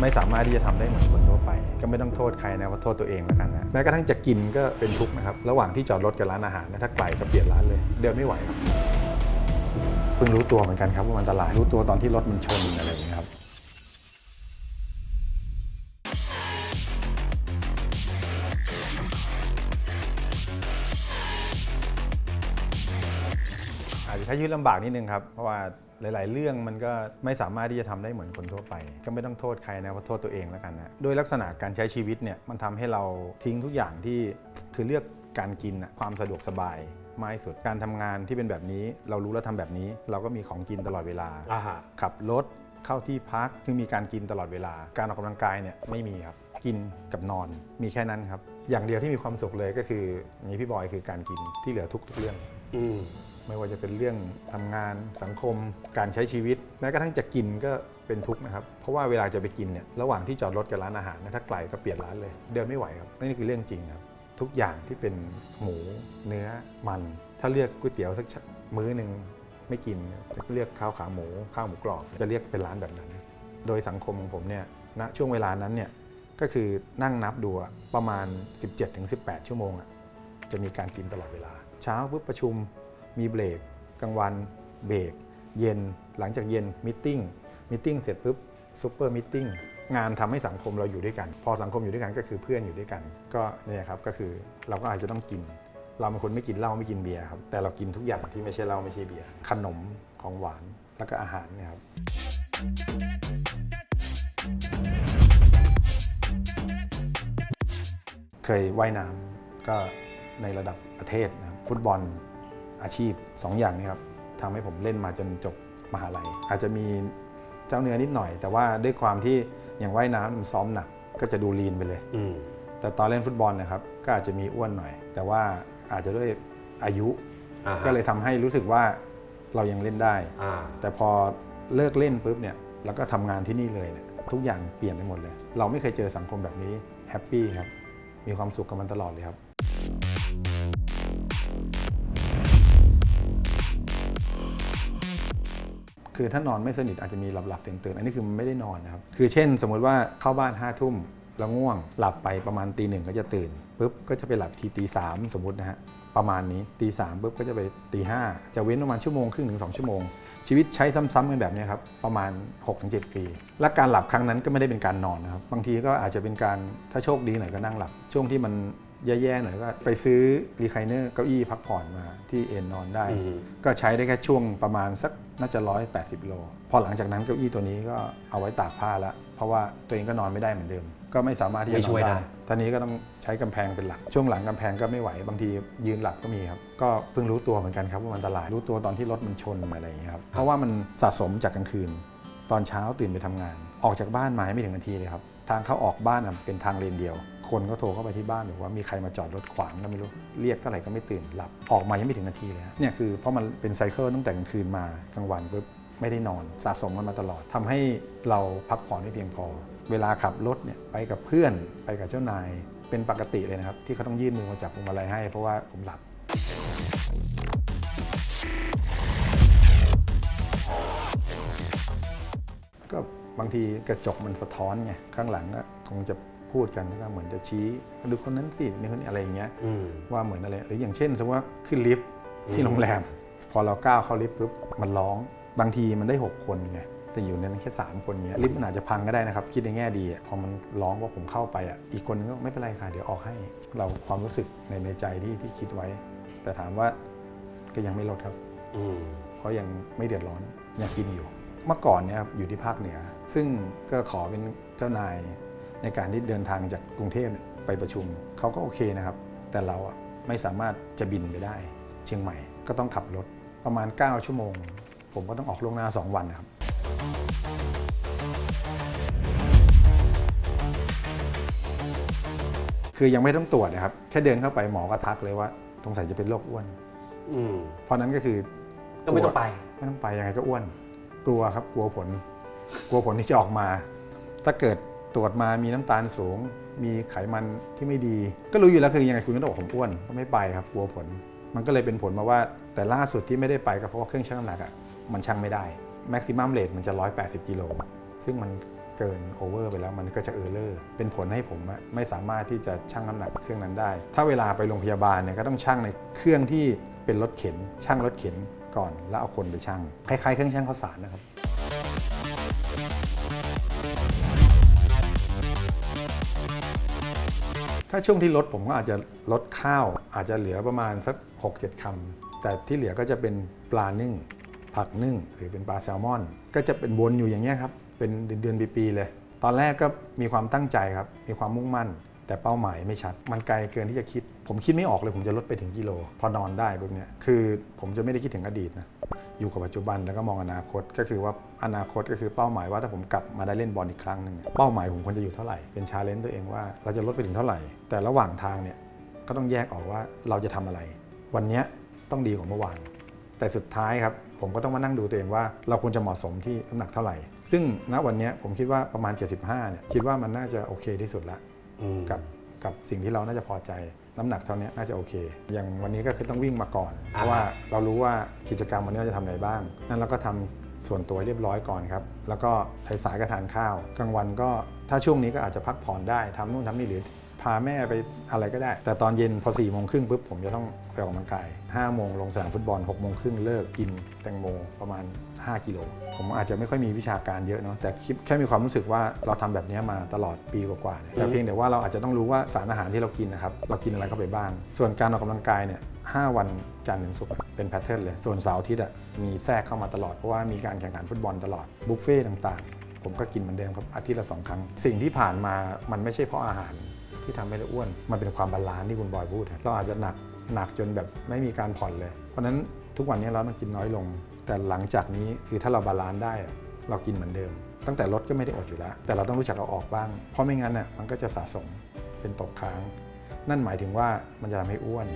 ไม่สามารถที่จะทำได้เหมือนคนทั่วไป ก็ไม่ต้องโทษใครนะว่าโทษตัวเองแล้วกันนะแม้กระทั่งจะกินก็เป็นทุกข์นะครับระหว่างที่จอดรถกับร้านอาหารนะถ้าไกลก็เปลี่ยนร้านเลย เดินไม่ไหวครับเพิ่งรู้ตัวเหมือนกันครับว่ามันอันตรายรู้ตัวตอนที่รถมันชนอะไรอย่างเงี้ครับอาจจะใช้ชีวิตลำบากนิดนึงครับ เพราะว่า หลาย ๆ เรื่องมันก็ไม่สามารถที่จะทำได้เหมือนคนทั่วไป ก็ไม่ต้องโทษใครนะว่าโทษตัวเองแล้วกันนะโดยลักษณะการใช้ชีวิตเนี่ยมันทำให้เราทิ้งทุกอย่างที่คือเลือกการกินน่ะความสะดวกสบายมากที่สุดการทำงานที่เป็นแบบนี้ เรารู้แล้วทำแบบนี้ เราก็มีของกินตลอดเวลาอ่าฮะขับรถเข้าที่พักคือมีการกินตลอดเวลา การออกกำลังกายเนี่ยไม่มีครับกินกับนอนมีแค่นั้นครับ อย่างเดียวที่มีความสุขเลยก็คืออย่างนี้พี่บอยคือการกินที่เหลือทุกทุกๆเรื่อง อืม ไม่ว่าจะเป็นเรื่องทำงานสังคม การใช้ชีวิตแม้กระทั่งจะกินก็เป็นทุกข์นะครับเพราะว่าเวลาจะไปกินเนี่ยระหว่างที่จอดรถกับร้านอาหารนะถ้าไกลก็เปลี่ยนร้านเลย เดินไม่ไหวครับนี่คือเรื่องจริงครับ ทุกอย่างที่เป็นหมูเนื้อมัน ถ้าเลือกก๋วยเตี๋ยวสักมื้อหนึ่งไม่กินจะเลือกข้าวขาหมูข้าวหมูกรอบจะเรียกเป็นร้านแบบนั้น โดยสังคมของผมเนี่ยณช่วงเวลานั้นเนี่ยก็คือนั่งนับดูประมาณ 17-18 ชั่วโมงจะมีการกินตลอดเวลา เช้าปุ๊บประชุม มีเบรกกลางวันเบรกเย็นหลังจากเย็นมิ팅มิ팅เสร็จปุ๊บซูเปอร์มิ팅งานทำให้สังคมเราอยู่ด้วยกัน พอสังคมอยู่ด้วยกันก็คือเพื่อนอยู่ด้วยกัน ก็เนี่ยครับก็คือเราก็อาจจะต้องกิน เราเป็นคนไม่กินเหล้าไม่กินเบียร์ครับแต่เรากินทุกอย่างที่ไม่ใช่เหล้าไม่ใช่เบียร์ขนมของหวานแล้วก็อาหารเนี่ยครับ เคยว่ายน้ำก็ในระดับประเทศนะครับฟุตบอล อาชีพ 2 อย่างนี้ครับทำให้ผมเล่นมาจนจบมหาลัย อาจจะมีเจ้าเนื้อนิดหน่อย แต่ว่าด้วยความที่อย่างว่ายน้ำมันซ้อมหนักก็จะดูลีนไปเลยอืมแต่ตอนเล่นฟุตบอลนะครับ ก็อาจจะมีอ้วนหน่อย แต่ว่าอาจจะด้วยอายุอ่าฮะก็เลยทำให้รู้สึกว่าเรายังเล่นได้อ่าแต่พอเลิกเล่นปุ๊บเนี่ยแล้วก็ทำงานที่นี่เลยเนี่ยทุกอย่างเปลี่ยนไปหมดเลย เราไม่เคยเจอสังคมแบบนี้แฮปปี้ครับ มีความสุขกับมันตลอดเลยครับ คือถ้านอนไม่สนิทอาจจะมีหลับหลับๆตื่นตื่นๆ อันนี้คือมันไม่ได้นอนนะครับ คือเช่น สมมุติว่าเข้าบ้านห้าทุ่มแล้วง่วงหลับไปประมาณตีหนึ่งก็จะตื่นปุ๊บก็จะไปหลับทีตีสามสมมตินะฮะประมาณนี้ตีสามปุ๊บก็จะไปตีห้าจะเว้นประมาณชั่วโมงครึ่งถึงสองชั่วโมง ชีวิตใช้ซ้ำๆกันแบบเนี้ยครับประมาณ 6-7 ปี และการหลับครั้งนั้นก็ไม่ได้เป็นการนอนนะครับบางทีก็อาจจะเป็นการถ้าโชคดีหน่อยก็นั่งหลับ ช่วงที่มันแย่ๆหน่อยก็ไปซื้อรีไคลเนอร์เก้าอี้พักผ่อนมาที่เอนนอนได้อืมก็ใช้ได้แค่ช่วงประมาณสัก น่าจะ 180โล พอหลังจากนั้นเก้าอี้ตัวนี้ก็เอาไว้ตากผ้าแล้วเพราะว่าตัวเองก็นอนไม่ได้เหมือนเดิม ก็ไม่สามารถที่จะไม่นช่อวยนได้ได้ตอนนี้ก็ต้องใช้กำแพงเป็นหลัก ช่วงหลังกำแพงก็ไม่ไหว บางทียืนหลับก็มีครับ ก็เพิ่งรู้ตัวเหมือนกันครับว่ามันอันตราย รู้ตัวตอนที่รถมันชนอะไรอย่างเงี้ยครับ เพราะว่ามันสะสมจากกลางคืน ตอนเช้าตื่นไปทำงาน ออกจากบ้านมาไม่ถึงนาทีเลยครับ ทางเข้าออกบ้านอะเป็นทางเลนเดียว คนก็โทรเข้าไปที่บ้านบอว่ามีใครมาจอดรถขวางก็ไม่รู้ เรียกเท่าไหร่ก็ไม่ตื่นหลับออกมายังไม่ถึงนาทีเลยเนี่ยคือเพราะมันเป็นไซเคิลตั้งแต่กลางคืนมากลางวันปุ๊บไม่ได้นอนสะสมมันมาตลอดทำให้เราพักผ่อนไม่เพียงพอ เวลาขับรถเนี่ยไปกับเพื่อนไปกับเจ้านายเป็นปกติเลยนะครับ ที่เขาต้องยื่นมือมาจับพวงมาลัยให้ เพราะว่าผมหลับก็บางทีกระจกมันสะท้อนไงข้างหลังก็คงจะ พูดกันแล้วก็เหมือนจะชี้ดูคนนั้นสินี่คนนี้อะไรอย่างเงี้ยอืมว่าเหมือนอะไรหรืออย่างเช่นสมมติว่าขึ้นลิฟต์ที่อืมโรงแรม พอเราก้าวเข้าลิฟต์ปุ๊บมันร้องบางทีมันได้ 6 คนไงแต่อยู่ในนั้นแค่ 3 คนเงี้ยลิฟต์มันอาจจะพังก็ได้นะครับ คิดในแง่ดีอะพอมันร้องว่าผมเข้าไปอะอีกคนนึงก็ไม่เป็นไรค่ะเดี๋ยวออกให้เราความรู้สึกในในใจที่ที่คิดไว้ แต่ถามว่าก็ยังไม่ลดครับอืมเพราะยังไม่เดือดร้อนยังกินอยู่ เมื่อก่อนเนี่ยครับอยู่ที่ภาคเหนือ ซึ่งก็ขอเป็นเจ้านาย ในการที่เดินทางจากกรุงเทพเนี่ยไปประชุมเขาก็โอเคนะครับ แต่เราอะไม่สามารถจะบินไปได้ เชียงใหม่ก็ต้องขับรถประมาณ 9 ชั่วโมง ผมก็ต้องออกล่วงหน้า 2 วันนะครับคือยังไม่ต้องตรวจนะครับ แค่เดินเข้าไปหมอก็ทักเลยว่าสงสัยจะเป็นโรคอ้วนอืมเพราะนั้นก็คือก็ไม่ต้องไปไม่ต้องไปยังไงก็อ้วน กลัวครับกลัวผล กลัวผลที่จะออกมา ถ้าเกิด ตรวจมามีน้ำตาลสูง มีไขมันที่ไม่ดี ก็รู้อยู่แล้วคือยังไงคุณก็ต้องบอกผมอ้วนก็ไม่ไปครับกลัวผล มันก็เลยเป็นผลมาว่าแต่ล่าสุดที่ไม่ได้ไปก็เพราะว่าเครื่องชั่งน้ำหนักอะมันชั่งไม่ได้แม็กซิมัมเลทมันจะ 180กิโลซึ่งมันเกินโอเวอร์ไปแล้วมันก็จะเออร์เลอร์เป็นผลให้ผมไม่สามารถที่จะชั่งน้ำหนักเครื่องนั้นได้ ถ้าเวลาไปโรงพยาบาลเนี่ยก็ต้องชั่งในเครื่องที่เป็นรถเข็นชั่งรถเข็นก่อนแล้วเอาคนไปชั่งคล้ายๆเครื่องชั่งข้าวสารนะครับ ถ้าช่วงที่ลดผมก็อาจจะลดข้าว อาจจะเหลือประมาณสัก 6-7คำแต่ที่เหลือก็จะเป็นปลานึ่ง ผักนึ่ง หรือเป็นปลาแซลมอน ก็จะเป็นวนอยู่อย่างเงี้ยครับ เป็นเดือนๆปีๆเลย ตอนแรกก็มีความตั้งใจครับ มีความมุ่งมั่น แต่เป้าหมายไม่ชัด มันไกลเกินที่จะคิด ผมคิดไม่ออกเลย ผมจะลดไปถึงกิโล พอนอนได้ปุ๊บเนี้ยคือผมจะไม่ได้คิดถึงอดีตนะ อยู่กับปัจจุบันแล้วก็มองอนาคต ก็คือว่าอนาคตก็คือเป้าหมายว่าถ้าผมกลับมาได้เล่นบอลอีกครั้งหนึ่งเป้าหมายผมควรจะอยู่เท่าไหร่ เป็นชาเลนจ์ตัวเองว่าเราจะลดไปถึงเท่าไหร่ แต่ระหว่างทางเนี่ยก็ต้องแยกออกว่าเราจะทำอะไร วันนี้ต้องดีกว่าเมื่อวาน แต่สุดท้ายครับผมก็ต้องมานั่งดูตัวเองว่าเราควรจะเหมาะสมที่น้ำหนักเท่าไหร่ ซึ่งณวันนี้ผมคิดว่าประมาณ 75เนี่ยคิดว่ามันน่าจะโอเคที่สุดละ กับกับสิ่งที่เราน่าจะพอใจ น้ำหนักเท่านี้น่าจะโอเค อย่างวันนี้ก็คือต้องวิ่งมาก่อน เพราะว่าเรารู้ว่ากิจกรรมวันนี้เราจะทำอะไรบ้าง นั่นเราก็ทำส่วนตัวเรียบร้อยก่อนครับ แล้วก็สายๆก็ทานข้าว กลางวันก็ถ้าช่วงนี้ก็อาจจะพักผ่อนได้ทำนู่นทำนี่หรือ พาแม่ไปอะไรก็ได้ แต่ตอนเย็นพอ4ี่โมงครึ่งปุ๊บผมจะต้องไปออกกำลังกาย5โมงลงสนามฟุตบอล6โมงครึ่งเลิกกินแตงโมประมาณ 5 กิโล ผมอาจจะไม่ค่อยมีวิชาการเยอะเนาะแต่คิดแค่มีความรู้สึกว่าเราทำแบบนี้มาตลอดปีกว่าๆเนี่ยแต่เพียงแต่ว่าเราอาจจะต้องรู้ว่าสารอาหารที่เรากินนะครับเรากินอะไรเข้าไปบ้าง ส่วนการออกกำลังกายเนี่ย5วันจันทร์ถึงศุกร์อะเป็นแพทเทิร์นเลยส่วนเสาร์อาทิตย์อะมีแทรกเข้ามาตลอดเพราะว่ามีการแข่งขันฟุตบอลตลอดบุฟเฟ่ต์ต่างๆ ผมก็กินเหมือนเดิมครับอาทิตย์ละสองครั้ง สิ่งที่ผ่านมามันไม่ใช่เพราะอาหาร ที่ทำให้เราอ้วน มันเป็นความบาลานซ์ที่คุณบอยพูด เราอาจจะหนักหนักจนแบบไม่มีการผ่อนเลย เพราะฉะนั้นทุกวันนี้เราต้องกินน้อยลง แต่หลังจากนี้คือถ้าเราบาลานซ์ได้เรากินเหมือนเดิม ตั้งแต่ลดก็ไม่ได้อดอยู่แล้ว แต่เราต้องรู้จักเอาออกบ้าง เพราะไม่งั้นน่ะมันก็จะสะสมเป็นตกค้าง นั่นหมายถึงว่ามันจะทำให้อ้วน